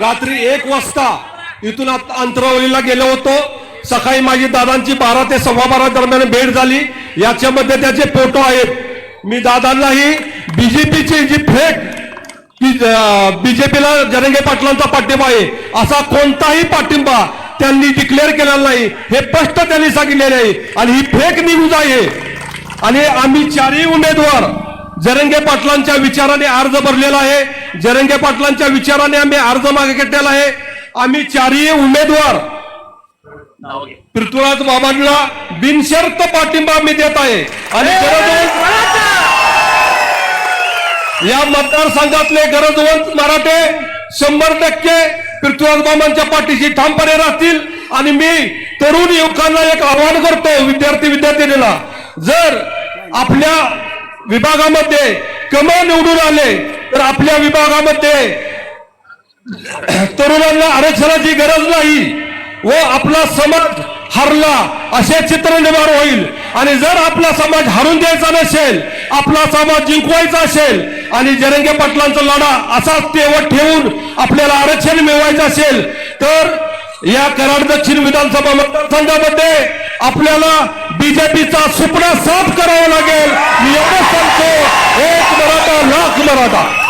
रात्री एक वाजता इथून अंतरावलीला गेलो होतो. सकाळी माझी दादांची बारा ते सव्वा बारा दरम्यान भेट झाली. याच्यामध्ये त्याचे फोटो आहेत. मी दादांनाही बीजेपीची जी फेक बीजेपीला जरंगे पाटलांचा पाठिंबा आहे. असा कोणताही पाठिंबा त्यांनी डिक्लेअर केलेला नाही. हे स्पष्ट त्यांनी सांगितलेले आहे. आणि ही फेक न्यूज आहे. आणि आम्ही चारही उमेदवार जरंगे पाटलांच्या विचाराने अर्ज भरलेला आहे. जरंगे पाटलांच्या विचाराने आम्ही अर्ज मागे घेतलेला आहे. आम्ही चारही उमेदवार पृथ्वीराज बाबांना बिनशर्त पाठिंबा आम्ही देत आहे. आणि गरजवंत या मतदारसंघातले गरजवंत मराठे शंभर टक्के पृथ्वीराज बाबांच्या पाठीशी ठामपणे राहतील. आणि मी तरुण युवकांना एक आवाहन करतो विद्यार्थी विद्यार्थिनीला जर आपल्या विभागामध्ये कमळ निवडून आले तर आपल्या विभागामध्ये तरुणांना आरक्षणाची गरज नाही व आपला समाज हरला असे चित्र निर्माण होईल. आणि जर आपला समाज हरून द्यायचा नसेल आपला समाज जिंकवायचा असेल आणि जरंगे पाटलांचा लढा असाच तेवत ठेवून आपल्याला आरक्षण मिळवायचं असेल तर या कराड दक्षिण विधानसभा मतदारसंघामध्ये आपल्याला बीजेपीचा सुपडा साफ करावा लागेल. 불안하다.